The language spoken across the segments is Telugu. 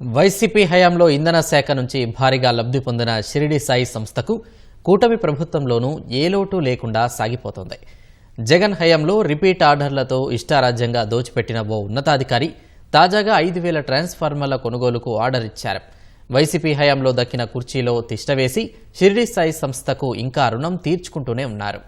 వైసీపీ హయాంలో ఇంధన శాఖ నుంచి భారీగా లబ్ధి పొందిన షిరిడి సాయి సంస్థకు కూటమి ప్రభుత్వంలోనూ ఏ లోటు లేకుండా సాగిపోతోంది. జగన్ హయాంలో రిపీట్ ఆర్డర్లతో ఇష్టారాజ్యంగా దోచిపెట్టిన ఓ ఉన్నతాధికారి తాజాగా ఐదు వేల ట్రాన్స్ఫార్మర్ల కొనుగోలుకు ఆర్డర్ ఇచ్చారు. వైసీపీ హయాంలో దక్కిన కుర్చీలో తిష్టవేసి షిరిడి సాయి సంస్థకు ఇంకా రుణం తీర్చుకుంటూనే ఉన్నారు.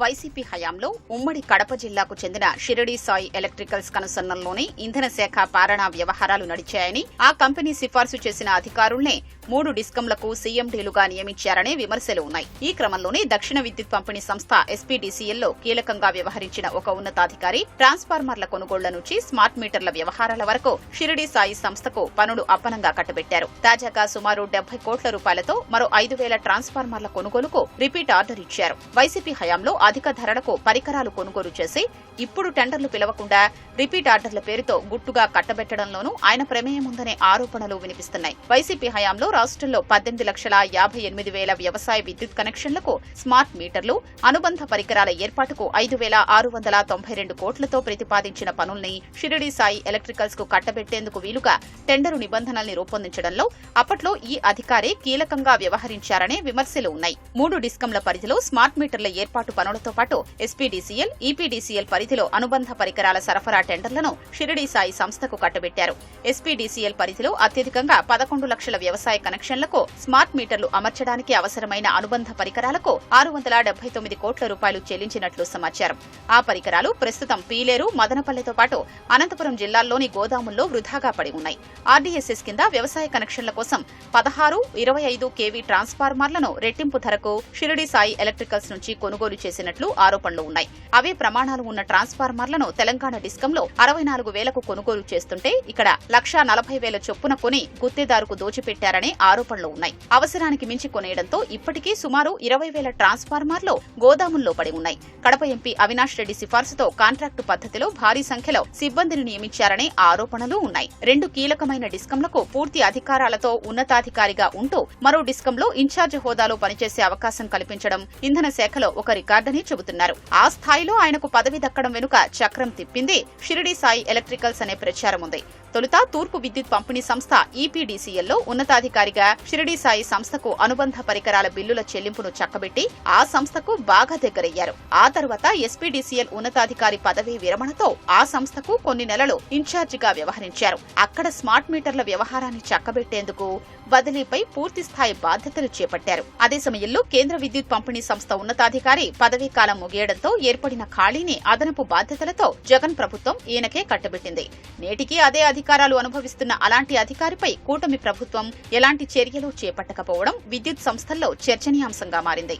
వైసీపీ హయాంలో ఉమ్మడి కడప జిల్లాకు చెందిన షిరిడి సాయి ఎలక్ట్రికల్స్ కనుసన్నల్లోనే ఇంధన శాఖ పారణ వ్యవహారాలు నడిచాయని ఆ కంపెనీ సిఫార్సు చేసిన అధికారుల్నే మూడు డిస్కంలకు సీఎండీలుగా నియమించారనే విమర్శలు ఉన్నాయి. ఈ క్రమంలోనే దక్షిణ విద్యుత్ పంపిణీ సంస్థ ఎస్పీడీసీఎల్లో కీలకంగా వ్యవహరించిన ఒక ఉన్నతాధికారి ట్రాన్స్ఫార్మర్ల కొనుగోళ్ళ నుంచి స్మార్ట్ మీటర్ల వ్యవహారాల వరకు షిరిడి సాయి సంస్థకు పనులు అప్పనంగా కట్టబెట్టారు. తాజాగా సుమారు డెబ్బై కోట్ల రూపాయలతో మరో ఐదు వేల ట్రాన్స్ఫార్మర్ల కొనుగోలుకు రిపీట్ ఆర్డర్ ఇచ్చారు. వైసీపీ హయాంలో అధిక ధరలకు పరికరాలు కొనుగోలు చేసి ఇప్పుడు టెండర్లు పిలవకుండా రిపీట్ ఆర్డర్ల పేరుతో గుట్టుగా కట్టబెట్టడంలోనూ ఆయన ప్రమేయం ఉందనే ఆరోపణలు వినిపిస్తున్నాయి. వైసీపీ హయాంలో రాష్ట్రంలో పద్దెనిమిది లక్షల యాభై ఎనిమిది వేల వ్యవసాయ విద్యుత్ కనెక్షన్లకు స్మార్ట్ మీటర్లు అనుబంధ పరికరాల ఏర్పాటుకు ఐదు వేల ఆరు వందల తొంభై రెండు కోట్లతో ప్రతిపాదించిన పనుల్ని షిరిడి సాయి ఎలక్ట్రికల్స్కు కట్టబెట్టేందుకు వీలుగా టెండరు నిబంధనల్ని రూపొందించడంలో అప్పట్లో ఈ అధికారే కీలకంగా వ్యవహరించారనే విమర్శలు ఉన్నాయి. మూడు డిస్కంల పరిధిలో స్మార్ట్ మీటర్ల ఏర్పాటు పనులతో పాటు ఎస్పీడీసీఎల్ ఈపీడీసీఎల్ పరిధిలో అనుబంధ పరికరాల సరఫరా టెండర్లను షిరిడి సాయి సంస్థకు కట్టబెట్టారు. ఎస్పీడీసీఎల్ పరిధిలో అత్యధికంగా పదకొండు లక్షల వ్యవసాయ కనెక్షన్లకు స్మార్ట్ మీటర్లు అమర్చడానికి అవసరమైన అనుబంధ పరికరాలకు ఆరు వందల డెబ్బై తొమ్మిది కోట్ల రూపాయలు చెల్లించినట్లు సమాచారం. ఆ పరికరాలు ప్రస్తుతం పీలేరు మదనపల్లెతో పాటు అనంతపురం జిల్లాల్లోని గోదాముల్లో వృధాగా పడి ఉన్నాయి. ఆర్డీఎస్ఎస్ కింద వ్యవసాయ కనెక్షన్ల కోసం పదహారు ఇరవై ఐదు కేవీ ట్రాన్స్ఫార్మర్లను రెట్టింపు ధరకు షిరిడి సాయి ఎలక్ట్రికల్స్ నుంచి కొనుగోలు చేసినట్లు ఆరోపణలు ఉన్నాయి. అవే ప్రమాణాలు ఉన్న ట్రాన్స్ఫార్మర్లను తెలంగాణ డిస్కంలో అరవై నాలుగు వేలకు కొనుగోలు చేస్తుంటే ఇక్కడ లక్షా నలభై వేల చొప్పున కొని గుత్తేదారుకు దోచిపెట్టారనే ఆరోపణలు ఉన్నాయి. అవసరానికి మించి కొనేయడంతో ఇప్పటికీ సుమారు ఇరవై వేల ట్రాన్స్ఫార్మర్లు గోదాముల్లో పడి ఉన్నాయి. కడప ఎంపీ అవినాష్ రెడ్డి సిఫార్సుతో కాంట్రాక్టు పద్ధతిలో భారీ సంఖ్యలో సిబ్బందిని నియమించారనే ఆరోపణలు ఉన్నాయి. రెండు కీలకమైన డిస్కంలకు పూర్తి అధికారాలతో ఉన్నతాధికారిగా ఉంటూ మరో డిస్కంలో ఇన్ఛార్జ్ హోదాలో పనిచేసే అవకాశం కల్పించడం ఇంధన శాఖలో ఒక రికార్డు రికార్డని చెబుతున్నారు. ఆ స్థాయిలో ఆయనకు పదవి దక్కడం వెనుక చక్రం తిప్పింది షిరిడి సాయి ఎలక్ట్రికల్స్ అనే ప్రచారం ఉంది. తొలుత తూర్పు విద్యుత్ పంపిణీ సంస్థ ఈపీడీసీఎల్లో ఉన్నతాధికారిగా షిరిడి సాయి సంస్థకు అనుబంధ పరికరాల బిల్లుల చెల్లింపును చక్కబెట్టి ఆ సంస్థకు బాగా దగ్గరయ్యారు. ఆ తర్వాత ఎస్పీడీసీఎల్ ఉన్నతాధికారి పదవీ విరమణతో ఆ సంస్థకు కొన్ని నెలలు ఇన్ఛార్జిగా వ్యవహరించారు. అక్కడ స్మార్ట్ మీటర్ల వ్యవహారాన్ని చక్కబెట్టేందుకు బదిలీపై పూర్తి స్థాయి బాధ్యతలు చేపట్టారు. అదే సమయంలో కేంద్ర విద్యుత్ పంపిణీ సంస్థ ఉన్నతాధికారి పదవీ కాలం ముగియడంతో ఏర్పడిన ఖాళీని అదనపు బాధ్యతలతో జగన్ ప్రభుత్వం ఈయనకే కట్టబెట్టింది. నేటికి అదే అధికారాలు అనుభవిస్తున్న అలాంటి అధికారిపై కూటమి ప్రభుత్వం ఎలాంటి చర్యలు చేపట్టకపోవడం విద్యుత్ సంస్థల్లో చర్చనీయాంశంగా మారింది.